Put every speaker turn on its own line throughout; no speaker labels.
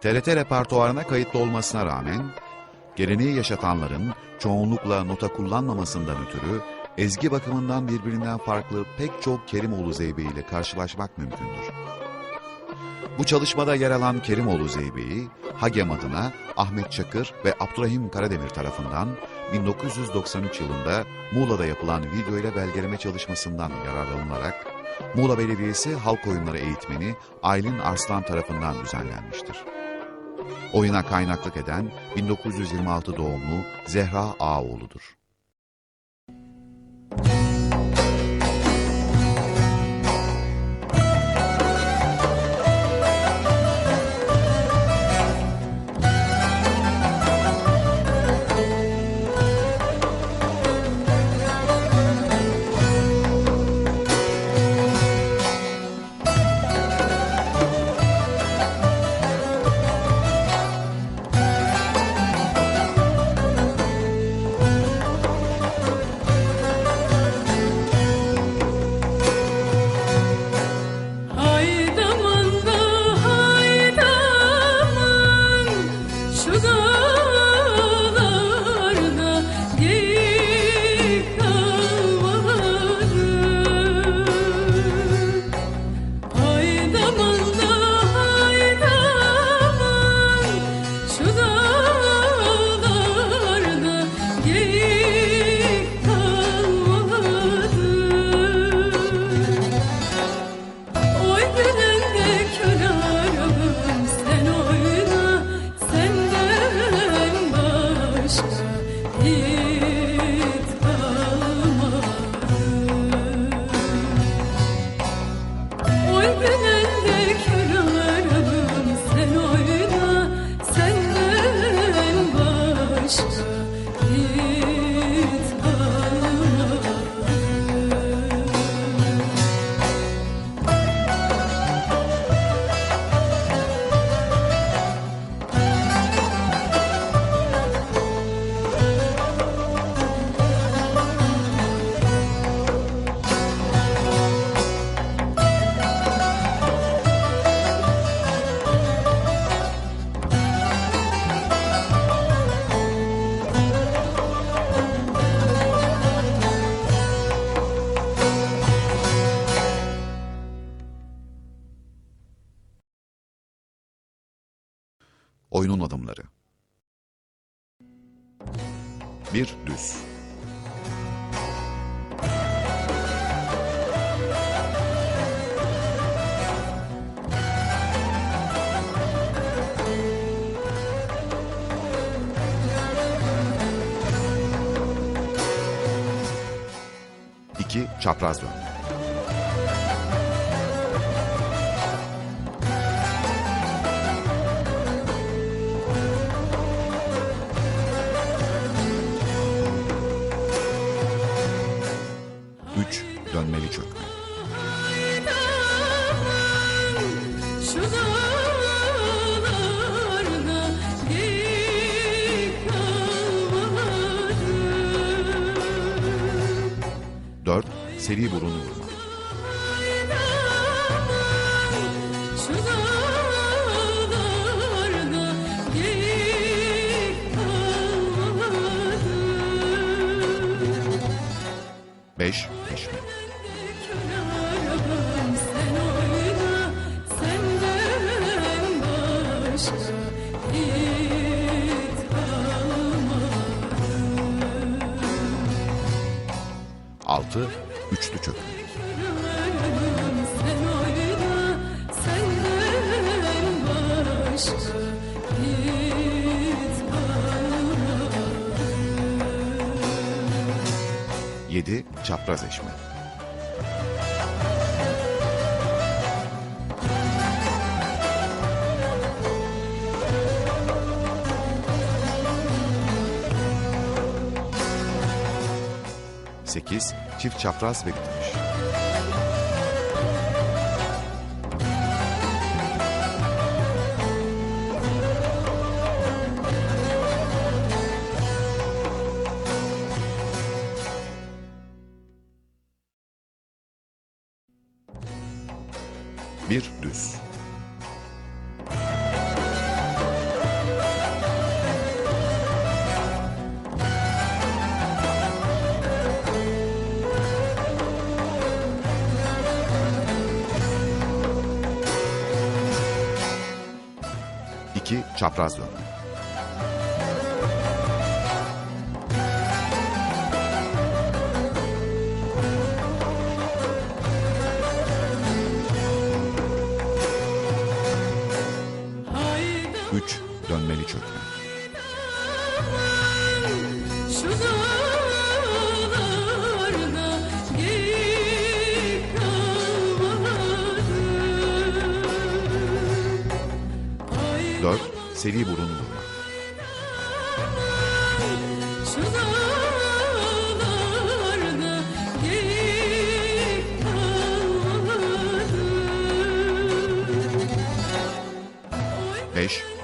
TRT repertuarına kayıtlı olmasına rağmen, geleneği yaşatanların çoğunlukla nota kullanmamasından ötürü, ezgi bakımından birbirinden farklı pek çok Kerimoğlu Zeybeği ile karşılaşmak mümkündür. Bu çalışmada yer alan Kerimoğlu Zeybeği, Hagem adına Ahmet Çakır ve Abdurrahim Karademir tarafından 1993 yılında Muğla'da yapılan video ile belgeleme çalışmasından yararlanılarak Muğla Belediyesi Halk Oyunları Eğitmeni Aylin Arslan tarafından düzenlenmiştir. Oyuna kaynaklık eden 1926 doğumlu Zehra Ağoğlu'dur. Oyunun adımları 1 düz. 2 çapraz dönme 4 seri burun vurma 6 üçlü çökme 7 çapraz eşme Sekiz çift çapraz ve bitmiş. Bir düz. 2. Çapraz dönme. 3. Dönmeli çökme. 4. Seri burun vurma.
Şu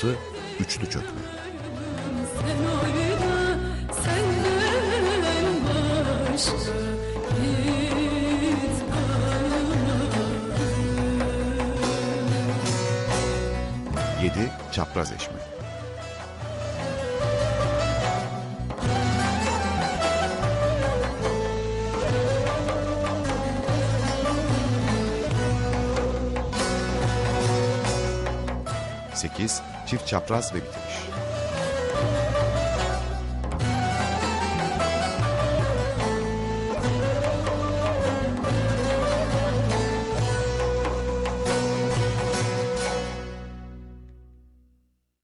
6. Üçlü çökme. 7. Çapraz eşme. Sekiz, çift çapraz ve bitiriş.